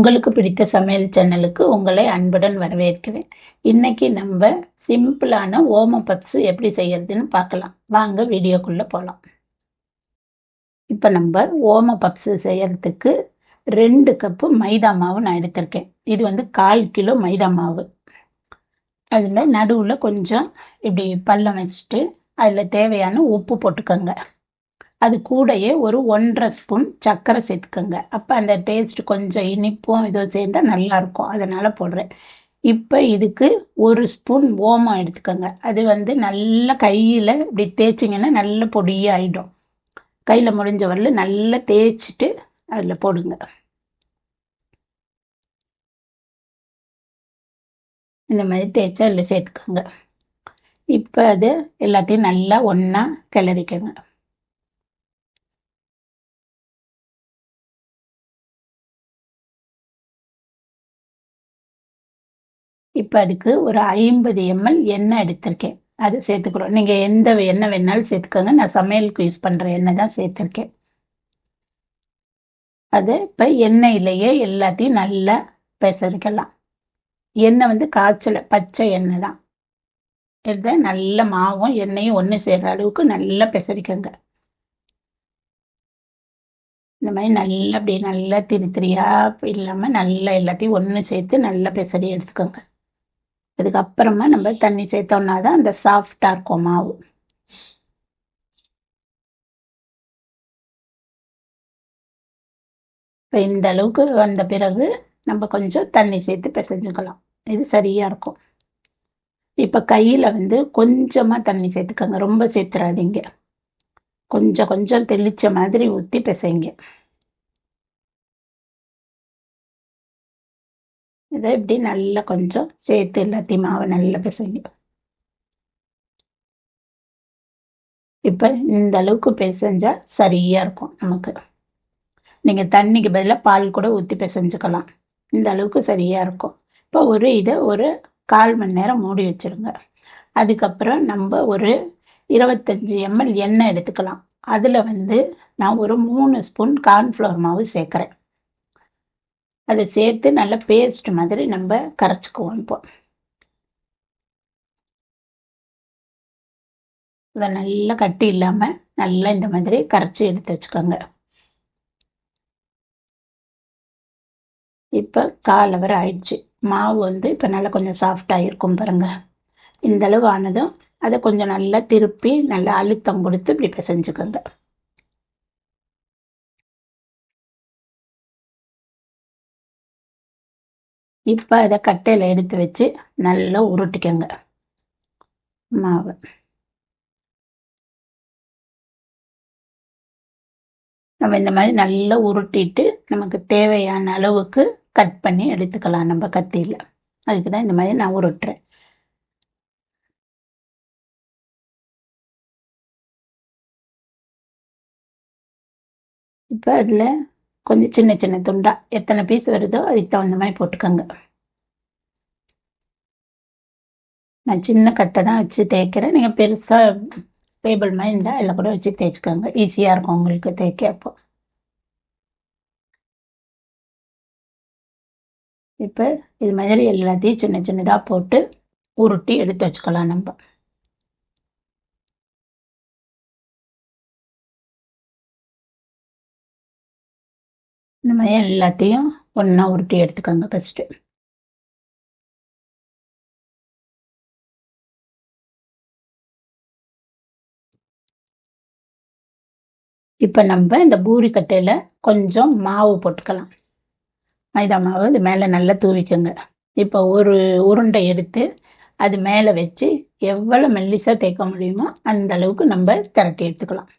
உங்களுக்கு பிடித்த சமையல் சேனலுக்கு உங்களை அன்புடன் வரவேற்கிறேன். இன்னைக்கு நம்ம சிம்பிளான ஓம பப்ஸ் எப்படி செய்யறதுன்னு பார்க்கலாம். வாங்க வீடியோக்குள்ளே போகலாம் இப்போ நம்ம ஓம பப்ஸ் செய்யறதுக்கு ரெண்டு கப்பு மைதா மாவு நான் எடுத்திருக்கேன். இது வந்து கால் கிலோ மைதா மாவு. அதில் நடுவில் கொஞ்சம் இப்படி பள்ளம் வச்சுட்டு அதில் தேவையான உப்பு போட்டுக்கோங்க. அது கூடயே ஒரு ஒன்றரை ஸ்பூன் சர்க்கரை சேர்த்துக்கோங்க. அப்போ அந்த டேஸ்ட் கொஞ்சம் இனிப்பும் இதுவும் சேர்ந்தால் நல்லாயிருக்கும். அதனால் போடுறேன். இப்போ இதுக்கு ஒரு ஸ்பூன் ஓமம் எடுத்துக்கோங்க. அது வந்து நல்லா கையில் இப்படி தேய்ச்சிங்கன்னா நல்ல பொடியாயிடும். கையில் முடிஞ்ச வரல நல்லா தேய்ச்சிட்டு அதில் போடுங்க. இந்த மாதிரி தேய்ச்சி அதில் சேர்த்துக்கோங்க. இப்போ அது எல்லாத்தையும் நல்லா ஒன்றா கிளறிக்கோங்க. இப்போ அதுக்கு ஒரு ஐம்பது எம்எல் எண்ணெய் எடுத்திருக்கேன். அது சேர்த்துக்கிறோம். நீங்கள் எந்த எண்ணெய் வேணாலும் சேர்த்துக்கோங்க. நான் சமையலுக்கு யூஸ் பண்ணுற எண்ணெய் தான் சேர்த்துருக்கேன். அது இப்போ எண்ணெயிலேயே எல்லாத்தையும் நல்லா பெசரிக்கலாம். எண்ணெய் வந்து காய்ச்சலை பச்சை எண்ணெய் தான். எடுத்த நல்ல மாவும் எண்ணெயும் ஒன்று சேர்கிற அளவுக்கு நல்லா பெசரிக்கோங்க. இந்த மாதிரி நல்லா அப்படி நல்லா திரி திரியாக இல்லாமல் நல்லா எல்லாத்தையும் ஒன்று சேர்த்து நல்லா பெசரி எடுத்துக்கோங்க. அதுக்கப்புறமா நம்ம தண்ணி சேர்த்தோம்னா தான் அந்த சாஃப்டாக இருக்கும் மாவு. இப்போ இந்த அளவுக்கு வந்த பிறகு நம்ம கொஞ்சம் தண்ணி சேர்த்து பிசைஞ்சுக்கலாம். இது சரியாக இருக்கும். இப்போ கையில் வந்து கொஞ்சமாக தண்ணி சேர்த்துக்கோங்க. ரொம்ப சேர்த்துறாதீங்க. கொஞ்சம் கொஞ்சம் தெளிச்ச மாதிரி ஊற்றி பிசைங்க. இதை இப்படி நல்லா கொஞ்சம் சேர்த்து எல்லாத்தையும் மாவை நல்லா பிசைங்க இப்போ இந்த அளவுக்கு பிசைஞ்சா சரியாக இருக்கும் நமக்கு. நீங்கள் தண்ணிக்கு பதிலாக பால் கூட ஊற்றி பிசைஞ்சுக்கலாம். இந்த அளவுக்கு சரியாக இருக்கும். இப்போ ஒரு இதை ஒரு கால் மணி நேரம் மூடி வச்சுருங்க. அதுக்கப்புறம் நம்ம ஒரு இருபத்தஞ்சி எம்எல் எண்ணெய் எடுத்துக்கலாம். அதில் வந்து நான் ஒரு மூணு ஸ்பூன் கார்ன்ஃப்ளவர் மாவு சேர்க்குறேன். அதை சேர்த்து நல்லா பேஸ்ட் மாதிரி நம்ம கரைச்சிக்குவோம் இப்போ. இதை நல்லா கட்டி இல்லாமல் நல்லா இந்த மாதிரி கரைச்சி எடுத்து வச்சுக்கோங்க. இப்போ கால் அவர் ஆயிடுச்சு. மாவு வந்து இப்போ நல்லா கொஞ்சம் சாஃப்டாக இருக்கும் பாருங்க. இந்தளவு ஆனதும் அதை கொஞ்சம் நல்லா திருப்பி நல்லா அழுத்தம் கொடுத்து இப்படி பிசைஞ்சுக்கோங்க. இப்போ அதை கட்டையில் எடுத்து வச்சு நல்லா உருட்டிக்கோங்க. மாவு. நம்ம இந்த மாதிரி நல்லா உருட்டிட்டு நமக்கு தேவையான அளவுக்கு கட் பண்ணி எடுத்துக்கலாம் நம்ம கத்தியில். அதுக்கு தான் இந்த மாதிரி நான் உருட்டுறேன். இப்போ அதில் கொஞ்சம் சின்ன சின்ன துண்டா எத்தனை பீஸ் வருதோ அதுக்கு தகுந்த மாதிரி போட்டுக்கோங்க. நான் சின்ன கட்டை தான் வச்சு தேய்க்கிறேன். நீங்கள் பெருசாக டேபிள் மாதிரி இருந்தால் அதில் கூட வச்சு தேய்ச்சிக்கோங்க. ஈஸியாக இருக்கும் உங்களுக்கு தேய்க்க அப்போ இப்போ இது மாதிரி எல்லாத்தையும் சின்ன சின்னதாக போட்டு உருட்டி எடுத்து வச்சுக்கலாம் நம்ம. இந்த மாதிரி எல்லாத்தையும் ஒன்றா உருட்டி எடுத்துக்கோங்க ஃபஸ்ட்டு இப்போ நம்ம இந்த பூரி கட்டையில் கொஞ்சம் மாவு போட்டுக்கலாம். மைதா மாவு இது மேலே நல்லா தூவிக்கோங்க. இப்போ ஒரு உருண்டை எடுத்து அது மேலே வச்சு எவ்வளோ மெல்லிசாக தேய்க்க முடியுமோ அந்த அளவுக்கு நம்ம திரட்டி எடுத்துக்கலாம்.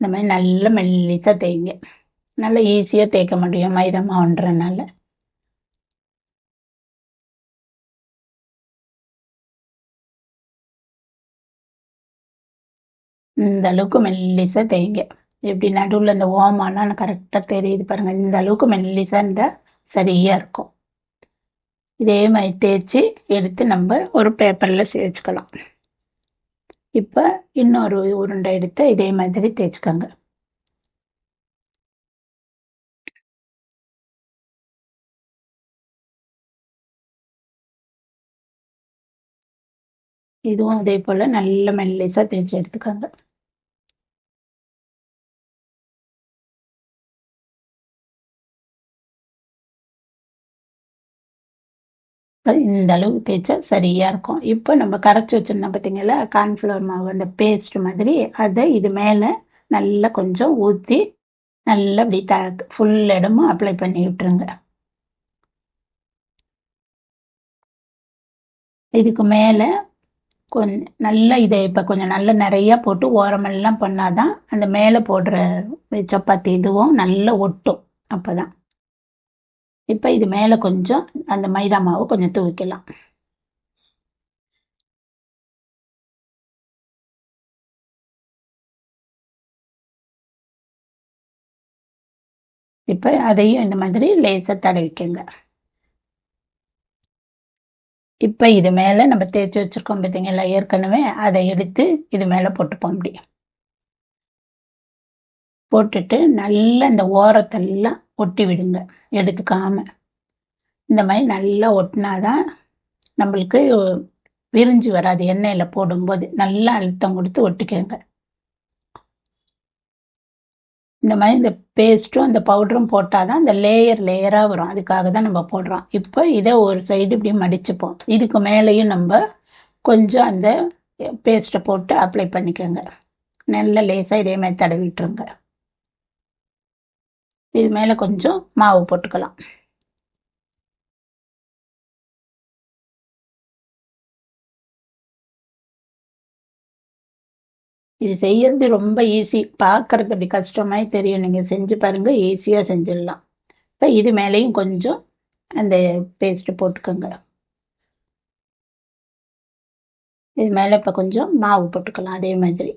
இந்த மாதிரி நல்லா மெல்லிசாக தேய்ங்க. நல்லா ஈஸியாக தேய்க்க முடியும் மைதா மாவுன்றனால. இந்த அளவுக்கு மெல்லிசாக தேய்ங்க. எப்படி நடுவில் இந்த ஓமாலாம் கரெக்டாக தெரியுது பாருங்கள் இந்த அளவுக்கு மெல்லிசாக இருந்தால் சரியாக இருக்கும். இதே மாதிரி தேய்ச்சி எடுத்து நம்ம ஒரு பேப்பரில் சேர்த்துக்கலாம். இப்போ இன்னொரு உருண்டை எடுத்து இதே மாதிரி தேய்ச்சிக்கோங்க. இதுவும் அதே போல் நல்ல மெல்லிசாக தேய்ச்சி எடுத்துக்கோங்க. இந்த அளவு தேய்ச்சா சரியாக இருக்கும். இப்போ நம்ம கரைச்சி வச்சிருந்தோம் பார்த்தீங்களா கார்ன்ஃப்ளவர் மாவு அந்த பேஸ்ட் மாதிரி அதை இது மேலே நல்லா கொஞ்சம் ஊற்றி நல்லா அப்படி த ஃபுல் இடமும் அப்ளை பண்ணி விட்டுருங்க. இதுக்கு மேலே கொஞ்சம் நல்லா இதை இப்போ கொஞ்சம் நல்லா நிறையா போட்டு ஓரமெல்லாம் பண்ணாதான் அந்த மேலே போடுற சப்பாத்தி இதுவும் நல்லா ஒட்டும் அப்போ தான் இப்போ இது மேலே கொஞ்சம் அந்த மைதா மாவு கொஞ்சம் தூவிக்கலாம். இப்போ அதையும் இந்த மாதிரி லேசாக தடவிக்கங்க. இப்போ இது மேலே நம்ம தேய்ச்சி வச்சுருக்கோம் பார்த்தீங்களா ஏற்கனவே அதை எடுத்து இது மேலே போட்டுப்போம் அப்படி. போட்டுட்டு நல்லா இந்த ஓரத்தெல்லாம் ஒட்டி விடுங்க எடுத்துக்காம. இந்த மாதிரி நல்லா ஒட்டினாதான் நம்மளுக்கு விரிஞ்சு வராது எண்ணெயில் போடும்போது. நல்லா அழுத்தம் கொடுத்து ஒட்டிக்கோங்க. இந்த மாதிரி இந்த பேஸ்ட்டும் அந்த பவுடரும் போட்டால் தான் அந்த லேயர் லேயராக வரும். அதுக்காக தான் நம்ம போடுறோம். இப்போ இதை ஒரு சைடு இப்படி மடிச்சுப்போம். இதுக்கு மேலேயும் நம்ம கொஞ்சம் அந்த பேஸ்ட்டை போட்டு அப்ளை பண்ணிக்கோங்க. நல்ல லேசாக இதே மாதிரி தடவிட்டுருங்க. இது மேலே கொஞ்சம் மாவு போட்டுக்கலாம். இது செய்யறது ரொம்ப ஈஸி பார்க்கறது அப்படி கஷ்டமாய் தெரியும். நீங்கள் செஞ்சு பாருங்க ஈஸியாக செஞ்சிடலாம். இப்போ இது மேலேயும் கொஞ்சம் அந்த பேஸ்ட்டு போட்டுக்கோங்க. இது மேலே இப்போ கொஞ்சம் மாவு போட்டுக்கலாம். அதே மாதிரி.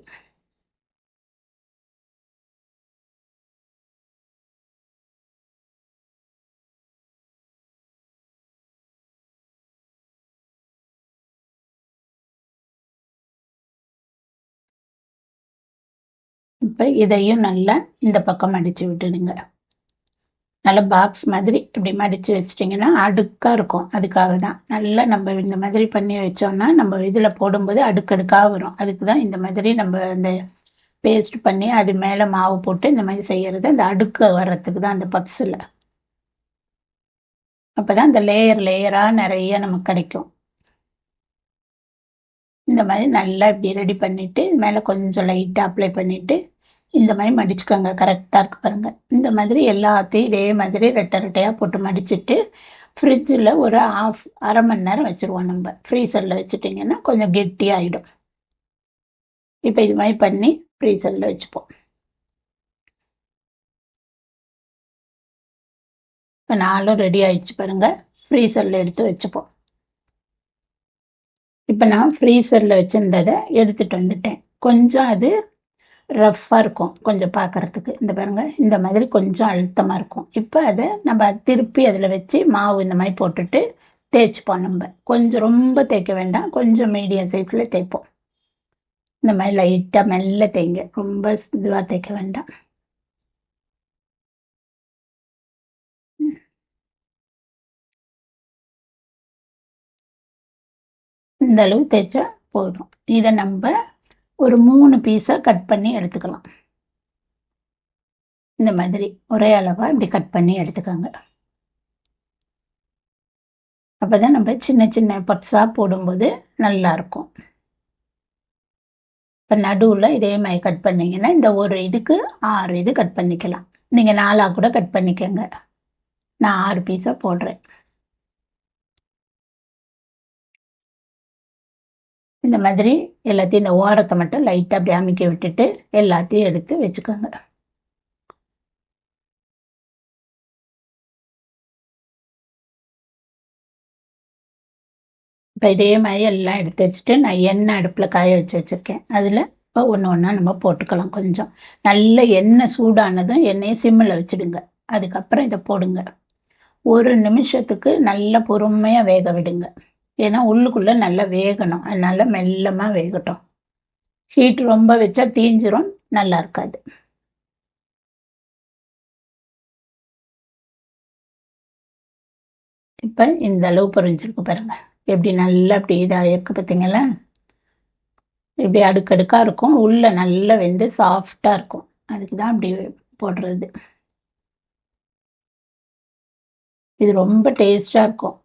இப்போ இதையும் நல்லா இந்த பக்கம் மடித்து விட்டுடுங்க. நல்லா பாக்ஸ் மாதிரி இப்படி மடித்து வச்சிட்டிங்கன்னா அடுக்காக இருக்கும். அதுக்காக தான் நல்லா நம்ம இந்த மாதிரி பண்ணி வச்சோம்னா நம்ம இதில் போடும்போது அடுக்கடுக்காக வரும். அதுக்கு தான் இந்த மாதிரி நம்ம அந்த பேஸ்ட் பண்ணி அது மேலே மாவு போட்டு இந்த மாதிரி செய்கிறது அந்த அடுக்கு வர்றதுக்கு தான் அந்த பப்ஸில் அப்போ தான் அந்த லேயர் லேயராக நிறைய நமக்கு கிடைக்கும். இந்த மாதிரி நல்லா இப்படி ரெடி பண்ணிவிட்டு மேலே கொஞ்சம் லைட்டாக அப்ளை பண்ணிவிட்டு இந்த மாதிரி மடிச்சுக்கோங்க. கரெக்டாக இருக்கு பாருங்கள் இந்த மாதிரி எல்லாத்தையும் இதே மாதிரி ரெட்டை ரெட்டையாக போட்டு மடிச்சுட்டு ஃப்ரிட்ஜில் ஒரு ஆஃப் அரை மணி நேரம் வச்சுருவோம் நம்ம. ஃப்ரீசரில் வச்சுட்டிங்கன்னா கொஞ்சம் கெட்டியாகிடும் இப்போ இது மாதிரி பண்ணி ஃப்ரீசரில் வச்சுப்போம். இப்போ நாலும் ரெடி ஆயிடுச்சு பாருங்கள் ஃப்ரீசரில் எடுத்து வச்சுப்போம். இப்போ நான் ஃப்ரீசரில் வச்சுருந்ததை எடுத்துகிட்டு வந்துட்டேன். கொஞ்சம் அது ரஃப்பாக இருக்கும் கொஞ்சம் பார்க்குறதுக்கு. இந்த பாருங்கள் இந்த மாதிரி கொஞ்சம் அழுத்தமாக இருக்கும். இப்போ அதை நம்ம திருப்பி அதில் வச்சு மாவு இந்த மாதிரி போட்டுட்டு தேய்ச்சிப்போம் நம்ம. கொஞ்சம் ரொம்ப தேய்க்க வேண்டாம் கொஞ்சம் மீடியம் சைஸில் தேய்ப்போம். இந்த மாதிரி லைட்டாக மெல்ல தேய்ங்க. ரொம்ப இதுவாக தேய்க்க வேண்டாம். இந்த அளவு தேய்ச்சா போதும். இதை நம்ம ஒரு மூணு பீஸாக கட் பண்ணி எடுத்துக்கலாம். இந்த மாதிரி ஒரே அளவாக இப்படி கட் பண்ணி எடுத்துக்கோங்க. அப்போ தான் நம்ம சின்ன சின்ன பப்ஸாக போடும்போது நல்லாயிருக்கும் இப்போ நடுவில் இதே மாதிரி கட் பண்ணிங்கன்னா இந்த ஒரு இதுக்கு ஆறு இது கட் பண்ணிக்கலாம். நீங்கள் நாலாக கூட கட் பண்ணிக்கோங்க. நான் ஆறு பீஸாக போடுறேன். இந்த மாதிரி எல்லாத்தையும் இந்த ஓரத்தை மட்டும் லைட்டாக அப்படி அமைக்க விட்டுட்டு எல்லாத்தையும் எடுத்து வச்சுக்கோங்க. இப்போ இதே மாதிரி எல்லாம் எடுத்து வச்சுட்டு நான் எண்ணெய் அடுப்பில் காய வச்சு வச்சுருக்கேன். அதில் இப்போ ஒன்று ஒன்றா நம்ம போட்டுக்கலாம் கொஞ்சம். நல்ல எண்ணெய் சூடானதும் எண்ணெயை சிம்மில் வச்சுடுங்க. அதுக்கப்புறம் இதை போடுங்க. ஒரு நிமிஷத்துக்கு நல்ல பொறுமையாக வேக விடுங்க. ஏன்னா உள்ளுக்குள்ளே நல்லா வேகணும். அதனால மெல்லமாக வேகட்டும். ஹீட் ரொம்ப வச்சா தீஞ்சிரும் நல்லா இருக்காது. இப்போ இந்த அளவு பொறிஞ்சிருக்கு பாருங்க. எப்படி நல்லா அப்படி இதாக இருக்கு பார்த்தீங்களா இப்படி அடுக்கடுக்காக இருக்கும். உள்ளே நல்லா வெந்து சாஃப்டாக இருக்கும். அதுக்கு தான் அப்படி போடுறது. இது ரொம்ப டேஸ்டாக இருக்கும்.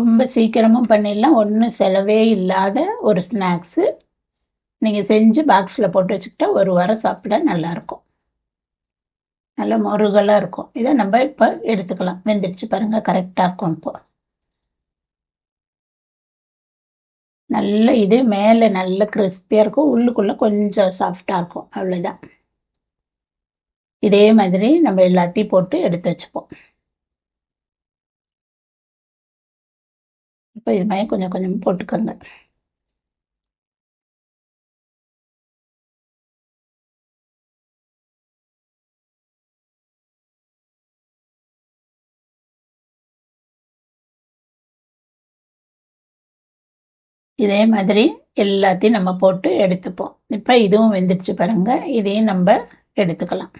ரொம்ப சீக்கிரமும் பண்ணிடலாம். ஒன்றும் செலவே இல்லாத ஒரு ஸ்நாக்ஸு நீங்கள் செஞ்சு பாக்ஸில் போட்டு வச்சுக்கிட்டா ஒரு வாரம் சாப்பிட நல்லாயிருக்கும் நல்ல முருகலாக இருக்கும். இதை நம்ம இப்போ எடுத்துக்கலாம். வெந்துடுச்சு பாருங்கள் கரெக்டாக இருக்கும் இப்போ. நல்ல இது மேலே நல்ல கிறிஸ்பியாக இருக்கும். உள்ளுக்குள்ளே கொஞ்சம் சாஃப்டாக இருக்கும். அவ்வளோதான் இதே மாதிரி நம்ம எல்லாத்தையும் போட்டு எடுத்து வச்சுப்போம். இப்போ இது மாதிரி கொஞ்சம் கொஞ்சம் போட்டுக்கோங்க. இதே மாதிரி எல்லாத்தையும் நம்ம போட்டு எடுத்துப்போம். இப்போ இதுவும் வெந்துடுச்சு பாருங்க. இதையும் நம்ம எடுத்துக்கலாம்.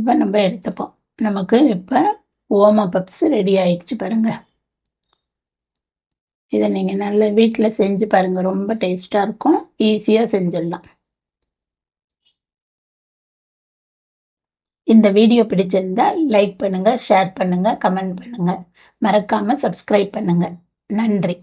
இப்போ நம்ம எடுத்துப்போம். நமக்கு இப்போ ஓமா பப்ஸ் ரெடி ஆயிடுச்சு பாருங்கள் இதை நீங்கள் நல்ல வீட்டில் செஞ்சு பாருங்கள் ரொம்ப டேஸ்ட்டாக இருக்கும். ஈஸியாக செஞ்சிடலாம். இந்த வீடியோ பிடிச்சிருந்தா லைக் பண்ணுங்கள் ஷேர் பண்ணுங்கள் கமெண்ட் பண்ணுங்கள் மறக்காமல் சப்ஸ்கிரைப் பண்ணுங்கள் நன்றி.